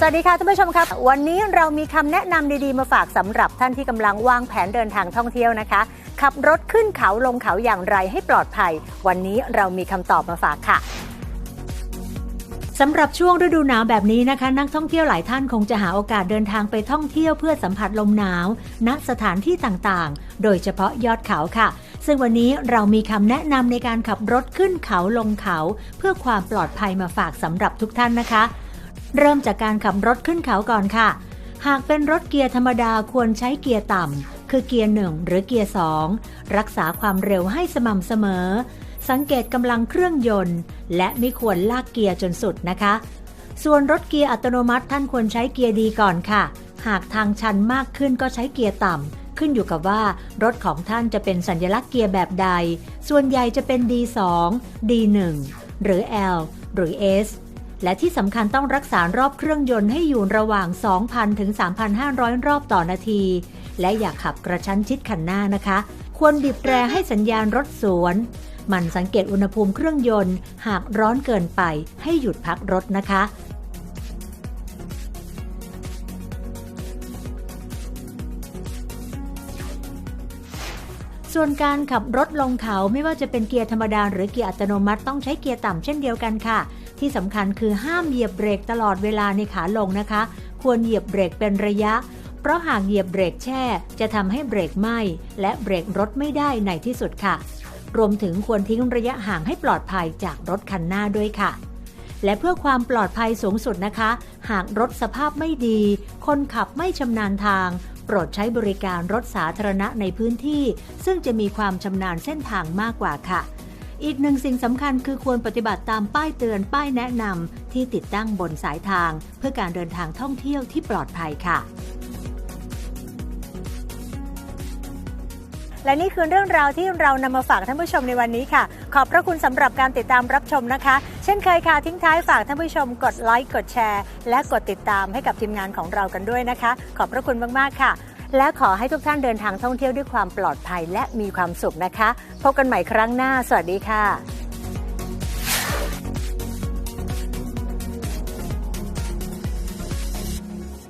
สวัสดีค่ะท่านผู้ชมครับ วันนี้เรามีคำแนะนำดีๆมาฝากสำหรับท่านที่กำลังวางแผนเดินทางท่องเที่ยวนะคะ ขับรถขึ้นเขาลงเขาอย่างไรให้ปลอดภัย วันนี้เรามีคำตอบมาฝากค่ะสำหรับช่วงฤดูหนาวแบบนี้นะคะ นักท่องเที่ยวหลายท่านคงจะหาโอกาสเดินทางไปท่องเที่ยวเพื่อสัมผัสลมหนาว ณสถานที่ต่างๆ โดยเฉพาะยอดเขาค่ะ ซึ่งวันนี้เรามีคำแนะนำในการขับรถขึ้นเขาลงเขา เพื่อความปลอดภัยมาฝากสำหรับทุกท่านนะคะ เริ่มจากการขับรถขึ้นเขาก่อนค่ะ หากเป็นรถเกียร์ธรรมดาควรใช้เกียร์ต่ำ คือเกียร์หนึ่งหรือเกียร์สองรักษาความเร็วให้สม่ำเสมอ สังเกตกำลังเครื่องยนต์ และไม่ควรลากเกียร์จนสุดนะคะ ส่วนรถเกียร์อัตโนมัติท่านควรใช้เกียร์ดีก่อนค่ะ หากทางชันมากขึ้นก็ใช้เกียร์ต่ำขึ้นอยู่กับว่ารถของท่านจะเป็นสัญลักษณ์เกียร์แบบใด ส่วนใหญ่จะเป็น D2 D1 หรือ L หรือ S และที่สำคัญต้องรักษารอบเครื่องยนต์ให้อยู่ระหว่าง 2,000 ถึง 3,500 รอบต่อนาที และอย่าขับกระชั้นชิดคันหน้านะคะ ควรบีบแตรให้สัญญาณรถสวนมันสังเกตอุณหภูมิเครื่องยนต์ หากร้อนเกินไปให้หยุดพักรถนะคะ ส่วนการขับรถลงเขาไม่ว่าจะเป็นเกียร์ธรรมดาหรือเกียร์อัตโนมัติต้องใช้เกียร์ต่ำเช่นเดียวกันค่ะ ที่สำคัญคือห้ามเหยียบเบรกตลอดเวลาในขาลงนะคะ ควรเหยียบเบรกเป็นระยะ เพราะหากเหยียบเบรกแช่ จะทำให้เบรกไหม้และเบรกรถไม่ได้ในที่สุดค่ะ รวมถึงควรทิ้งระยะห่างให้ปลอดภัยจากรถคันหน้าด้วยค่ะและเพื่อความปลอดภัยสูงสุดนะคะ หากรถสภาพไม่ดี คนขับไม่ชำนาญทาง โปรดใช้บริการรถสาธารณะในพื้นที่ ซึ่งจะมีความชำนาญเส้นทางมากกว่าค่ะ อีกหนึ่งสิ่งสำคัญคือควรปฏิบัติตามป้ายเตือนป้ายแนะนำที่ติดตั้งบนสายทาง เพื่อการเดินทางท่องเที่ยวที่ปลอดภัยค่ะ และนี่คือเรื่องราวที่เรานำมาฝากท่านผู้ชมในวันนี้ค่ะ ขอบพระคุณสำหรับการติดตามรับชมนะคะ เช่นเคยค่ะทิ้งท้ายฝากท่านผู้ชมกดไลค์กดแชร์ และกดติดตามให้กับทีมงานของเรากันด้วยนะคะ ขอบพระคุณมากๆค่ะ และขอให้ทุกท่านเดินทางท่องเที่ยวด้วยความปลอดภัยและมีความสุขนะคะ พบกันใหม่ครั้งหน้า สวัสดีค่ะ